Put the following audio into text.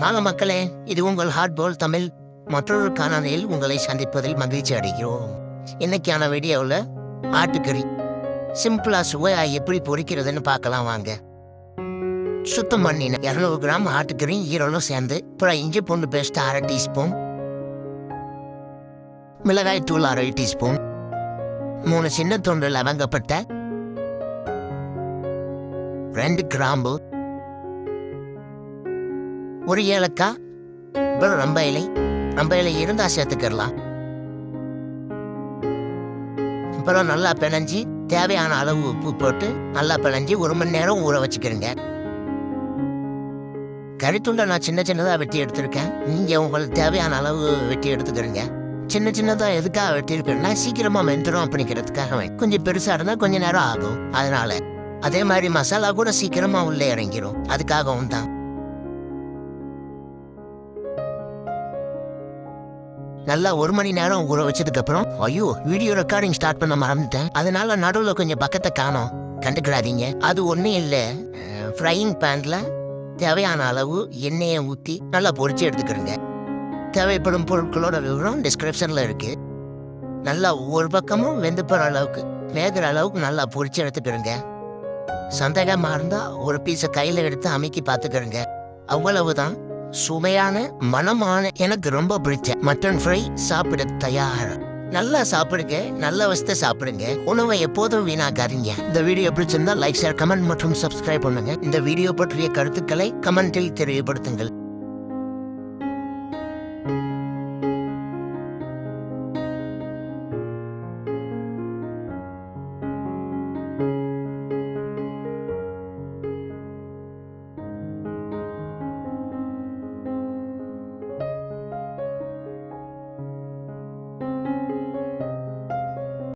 வாங்க மக்களே இது உங்கள் ஹார்ட் போல் தமிழ். மற்றொரு காணொலியில் உங்களை சந்திப்பதில் மகிழ்ச்சி அடைகிறோம். இன்னைக்கான வீடியோவில் ஆட்டுக்கறி. சிம்பிளாக சுவையாக எப்படி பொரிக்கிறதுன்னு பார்க்கலாம் வாங்க. சுத்தம் பண்ணின இரநூறு கிராம் ஆட்டுக்கறி ஈரலும் சேர்ந்து அப்புறம் இஞ்சி பூண்டு பேஸ்ட் அரை டீஸ்பூன் மிளகாய் தூள் அரை டீஸ்பூன் மூணு சின்ன துண்டு லவங்கப்பட்டை ரெண்டு கிராம்பு. ஒரு ஏலக்காய் அப்புறம் ரொம்ப இலை. ரொம்ப இலை இருந்தால் சேர்த்துக்கிடலாம் அப்புறம் நல்லா பிணைஞ்சி தேவையான அளவு உப்பு போட்டு நல்லா பிணைஞ்சி ஒரு மணி நேரம் ஊற வச்சுக்கிறேங்க. கறித்துண்டை நான் சின்ன சின்னதாக வெட்டி எடுத்திருக்கேன். நீங்கள் உங்களுக்கு தேவையான அளவு வெட்டி எடுத்துக்கிறீங்க. சின்ன சின்னதாக எதுக்காக வெட்டியிருக்கேன்னா சீக்கிரமாக வெந்துடும் அப்படிங்கிறதுக்காக கொஞ்சம் பெருசாக இருந்தால் கொஞ்சம் நேரம் ஆகும். அதனால அதே மாதிரி மசாலா கூட சீக்கிரமாக உள்ளே இறங்கிரும். அதுக்காகவும் தான். நல்லா ஒரு மணி நேரம் ஊற வச்சதுக்கு அப்புறம் ஐயோ வீடியோ ரெக்கார்டிங் ஸ்டார்ட் பண்ண மறந்துட்டேன். அதனால நடுவில் கொஞ்சம் பக்கத்தை காணோம். கண்டுக்கிறாதீங்க அது ஒன்றும் இல்லை. ஃப்ரையிங் பேனில் தேவையான அளவு எண்ணெயை ஊற்றி நல்லா பொறிச்சு எடுத்துக்கிறோங்க. தேவைப்படும் பொருட்களோட விவரம் டிஸ்கிரிப்ஷனில் இருக்கு. நல்லா ஒரு பக்கமும் வெந்து போகிற அளவுக்கு வேகிற அளவுக்கு நல்லா பொறிச்சு எடுத்துக்கிறோங்க. சந்தேகமாக இருந்தால் ஒரு பீஸை கையில் எடுத்து அமைக்கி பார்த்துக்கிறேங்க. அவ்வளவுதான். சுவையான மனமான எனக்கு ரொம்ப பிடிச்ச மட்டன் ஃப்ரை சாப்பிட தயார். நல்லா சாப்பிடுங்க நல்ல வசத்தை சாப்பிடுங்க. உணவை எப்போதும் வீணாக்காதீங்க இந்த வீடியோ பிடிச்சிருந்தா லைக் ஷேர் கமெண்ட் மற்றும் சப்ஸ்கிரைப் பண்ணுங்க. இந்த வீடியோ பற்றிய கருத்துக்களை கமெண்டில் தெரியப்படுத்துங்கள்.